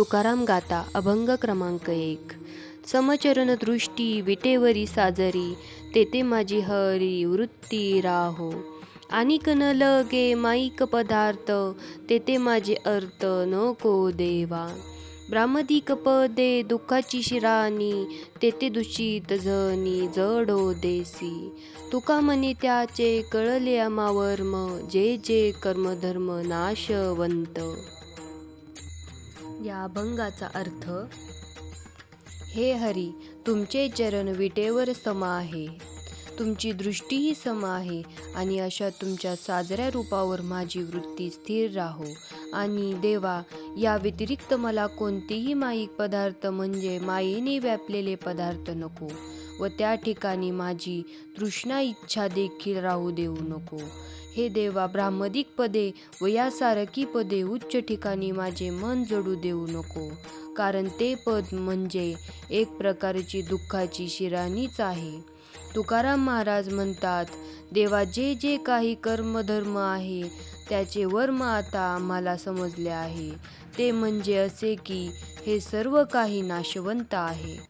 तुकाराम गाता अभंग क्रमांक एक. समचरण दृष्टी विटेवरी साजरी तेथे माझी हरी वृत्ती राहो. आणि न लगे माईक पदार्थ तेथे माझे अर्थ नको देवा. ब्राह्मदिक पदे दुःखाची शिराणी तेथे दुषित जनी जडो देसी. तुका म्हणे त्याचे कळले अमावर्म जे जे कर्मधर्म नाशवंत. या अभंगाचा अर्थ हे हरी तुमचे चरण विटेवर सम आहे. तुमची दृष्टीही सम आहे आणि अशा तुमच्या साजऱ्या रूपावर माझी वृत्ती स्थिर राहो. आणि देवा या व्यतिरिक्त मला कोणतेही माईक पदार्थ म्हणजे मायेने व्यापलेले पदार्थ नको. व त्या ठिकाणी माझी तृष्णा इच्छा देखील राहू देऊ नको. हे देवा ब्राह्मदिक पदे व यासारखी पदे उच्च ठिकाणी माझे मन जडू देऊ नको. कारण ते पद म्हणजे एक प्रकारची दुःखाची शिराणीच आहे. तुकाराम महाराज म्हणतात देवा जे जे काही कर्मधर्म आहे त्याचे वर्म आता आम्हाला समजले आहे. ते म्हणजे असे की हे सर्व काही नाशवंत आहे.